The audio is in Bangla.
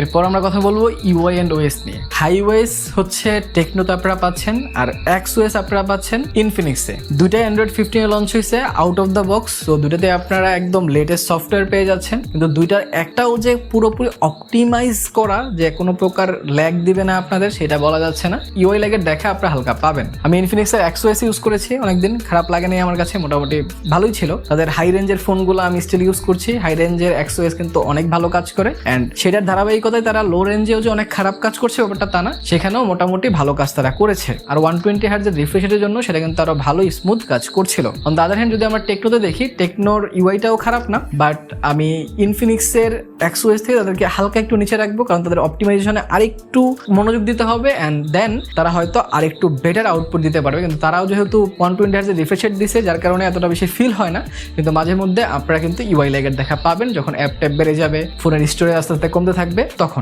এরপর আমরা কথা বলব ইউআই অ্যান্ড ওএস নিয়ে। হাইওয়েস হচ্ছে টেকনোতে আপনারা পাচ্ছেন, আর এক্স ওএস আপনারা পাচ্ছেন ইনফিনিক্সে দুটাই অ্যান্ড্রয়েড ফিফটিনে লঞ্চ হয়েছে আউট অফ দ্য বক্স তো দুটাতে আপনারা একদম লেটেস্ট সফটওয়্যার পেয়ে যাচ্ছেন। কিন্তু দুইটার একটাও যে পুরোপুরি অপটিমাইজ করা, যে কোনো প্রকার ল্যাগ দিবে না আপনাদের, সেটা বলা যাচ্ছে না। ইউআই ল্যাগের দেখা আপনারা হালকা পাবেন। আমি ইনফিনিক্সের এক্স ওএস ইউজ করেছি, অনেকদিন খারাপ লাগে নাই আমার কাছে, মোটামুটি ভালোই ছিল। তাদের হাই রেঞ্জের ফোনগুলো আমি স্টিল ইউজ করছি। হাই রেঞ্জের এক্স ওএস কিন্তু অনেক ভালো কাজ করে। অ্যান্ড সেটার ধারাবাহিকতায় তারা লো রেঞ্জেও যে অনেক খারাপ কাজ করছে ব্যাপারটা তা না, সেখানেও মোটামুটি ভালো কাজ তারা করেছে। আর ওয়ান টোয়েন্টি হার্জের রিফ্রেশের জন্য সেটা কিন্তু আরও ভালো স্মুথ কাজ করছিল। অন দ্য আদার হ্যান্ড যদি আমরা টেকনোতে দেখি টেকনোর ইউআইটাও খারাপ না বাট আমি ইনফিনিক্সের এক্স ওএস থেকে তাদেরকে হালকা একটু নিচে রাখব, কারণ তাদের অপটিমাইজেশনে আরেকটু মনোযোগ দিতে হবে অ্যান্ড দেন তারা হয়তো আরেকটু বেটার আউটপুট দিতে পারবে। কিন্তু তারাও যেহেতু ওয়ান টোয়েন্টি হার্জের রিফ্রেশের দিছে, যার কারণে এতটা বেশি ফিল হয় না। কিন্তু মাঝে মধ্যে আপনারা কিন্তু ইউআই ল্যাগের দেখা পাবেন, যখন অ্যাপ ট্যাপ বেড়ে যাবে ফোনের স্টোরেজ আস্তে আস্তে কমতে থাকবে। তখন